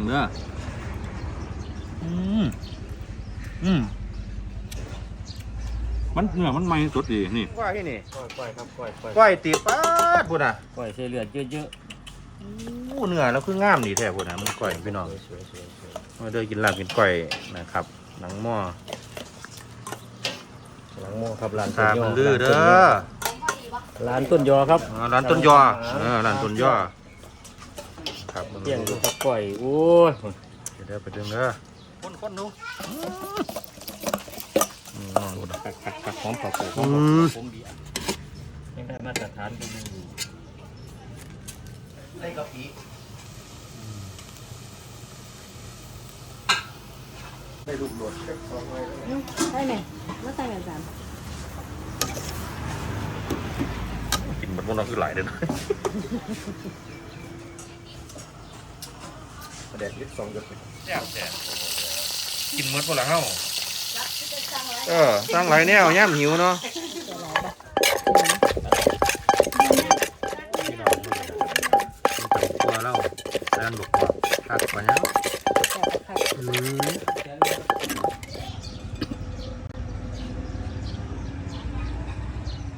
มึงเด้ออืมอืมมันเนื้อมันไม่สดดีนี่ก้อยนี่ก้อยก้อยครับก้อยก้อยก้อยตีป้าดพุ่นอะก้อยใส่เลือดเยอะอู้เนื้อแล้วคืองามดีแท้พุ่นอะมันก้อยพี่น้องๆสวยๆสวยๆสวยมาเด้อกินลาบกินก้อยนะครับ หนังหม้อๆหลังโมครับร้านคต้นรับยอมันดื้อเด้อร้านต้นยอครับอ๋อร้านต้นยอเออร้านต้นยอ ครับเที่ยงดูครับก้อยโอ้ยเดี๋ยวไปดึงเด้อคนคนดูอืมดูนะคักคักคักหอมเผาโขกหอือมมผมดีอะยังได้มาตรฐานดีได้กะปิได้ลูกโดดเช็คของไว้ใช่ไหมแล้วใส่กันสามกินมันมันคือหลายเด้อนะ ประเด็นยึดสองหยดแซ่บแซ่บกินหมดบ่ละเฮาเออสร้างหลายแนวย่ามหิวเนาะพี่น้องดูเลยเป็นตัวเราแรงบกว่าคักกว่านี้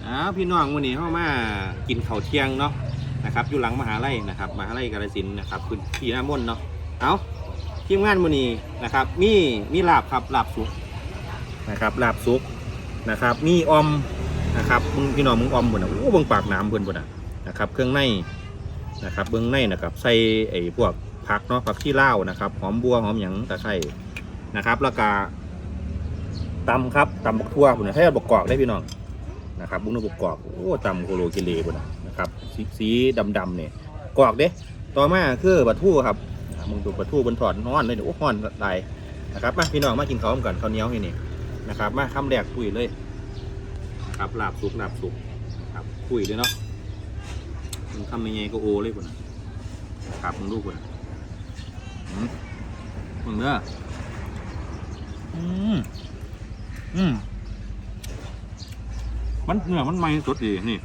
อ้าวพี่น้องวันนี้เข้ามากินข้าวเที่ยงเนาะนะครับอยู่หลังมหาลัยนะครับมหาลัยกาฬสินธุ์นะครับคุณพี่น้ามนเนาะ เอาทีมงานวันนี้นะครับ มีมีลาบครับลาบสุกนะครับลาบสุกนะครับ มีออมนะครับมึงพี่น้องมึงออมบนอะโอ้เบิ่งปากน้ำเบิ่อนบนอะนะครับ เครื่องในนะครับเบื้องในนะครับใส่ไอ้พวกผักเนาะผักขี้เหล้านะครับหอมบัวหอมหยังตะไคร้นะครับ แล้วก็ตำครับตำบักทั่วคุณให้บักกอกได้พี่น้องนะครับบุ้งนบักกอกโอ้ตำโคโลกิเลบุญนะนะครับสีสีดำๆเนี่ยกอกเด้ต่อมาคือบัตทูครับ มึงดูบัตทูบนถอดนอนเลยเนี่ยโอ้ฮ้อนตายนะครับมาพี่น้องมากินข้าวกันข้าวเหนียวนี่นี่นะครับ มาคำแรกคุยเลยครับลาบสุกลาบสุกนะครับคุยเลยเนาะมึงทำยังไงก็โอเลยคนนะครับมึงดูคนน่ะมึงเด้ออืมอืมมันเนื้อมันไม่สดดีนี่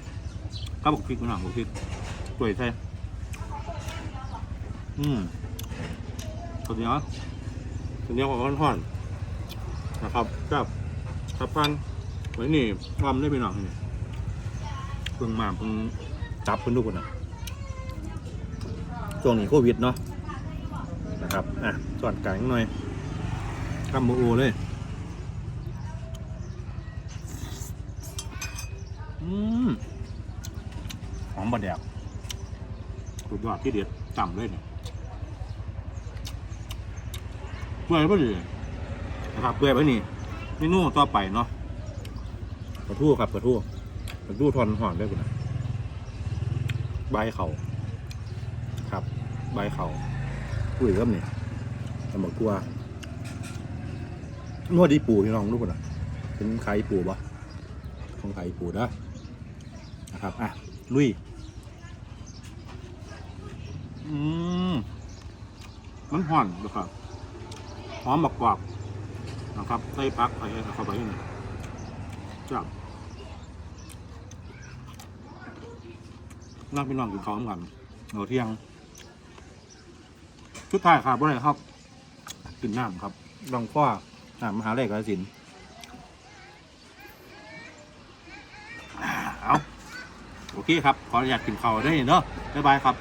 ก็บอกพริกนหนังบอกพริกสวยใช่อืม สดเนี้ยสดเนี้ยกับทอดๆนะครับจับทับพันไว้นี่ความได้ไปหน่อยนี่เพิ่งมาเพิ่งจับเพิ่นทุกคนนะช่วงนี้โควิดเนาะนะครับอะสอดกลางหน่อยคำโมโอเลยอืมหอมบะแดกสุดยอดที่เด็ดจำเลยเนี่ย เปื่อยปะดินะครับเปื่อยปะนี่เมนูต่อไปเนาะกระทู้ครับกระทู้กระทู้ทอนหอนได้คุณนะใบเขาครับ ใบเขาคุยกับนี่สมกลัวนวดดีปูพี่น้องรู้ป่ะเป็นขายปูปะของขายปูนะนะครับอะลุยอืมมันห่อนดูครับ อมบักกวาบนะครับใส่พักใส่เข้าไปนี่จับนั่งไปนอนกินข้าวกันเอาเที่ยง ชุดท้ายครับว่าไรครับกินน้ำครับลองฟ้าน้ำมหาเลขกาฬสินเอาโอเคครับ ขออนุญาตกินข้าวได้เนาะบ๊ายบายครับ